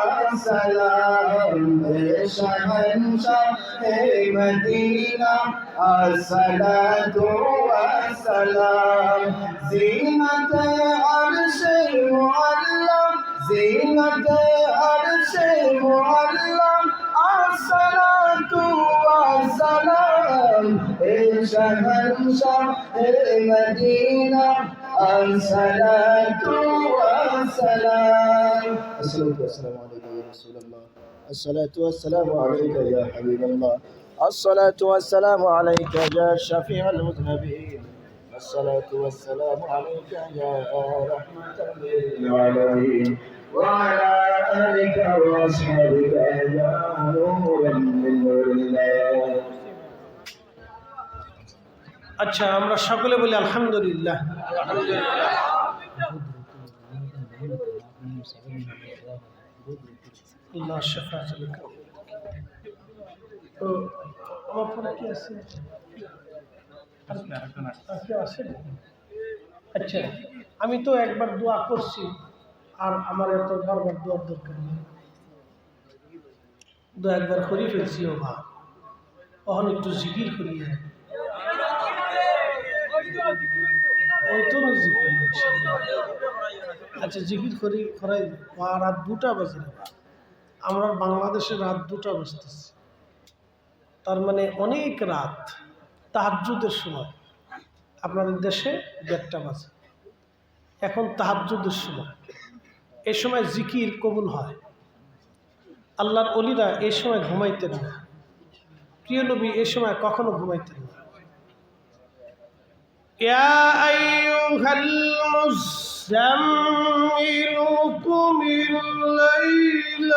والسلام شهنشاه مدينة الصلاة والسلام زينة عرش المعلم زينة عرش المعلم الصلاة والسلام شهنشاه المدينة الصلاة والسلام الصلاة والسلام عليك يا رسول الله الصلاة والسلام عليك يا حبيب الله الصلاة والسلام عليك يا شفيع المذنبين الصلاة والسلام عليك يا رحمة للعالمين وعلى آلك وأصحابك يا نورا من نور الله আচ্ছা আমরা সকলে বলি আলহামদুলিল্লাহ তো আমার আচ্ছা আমি তো একবার দোয়া করছি, আর আমার এত বারবার দোয়ার দরকার নেই। দু একবার করি ফেলছি, ও বা তখন একটু জিকির করি ওই জিকির আচ্ছা জিকির করি, করাই রাত দুটা বাজে আমরা বাংলাদেশে রাত দুটা বাজতেছি। তার মানে অনেক রাত তাহাজ্জুদের সময় আপনাদের দেশে দেড়টা বাজে। এখন তাহাজ্জুদের সময়। এই সময় জিকির কবুল হয়। আল্লাহর অলিরা এই সময় ঘুমাইতেন না। প্রিয় নবী এই সময় কখনো ঘুমাইতেন না। أيها المزمل قم الليل.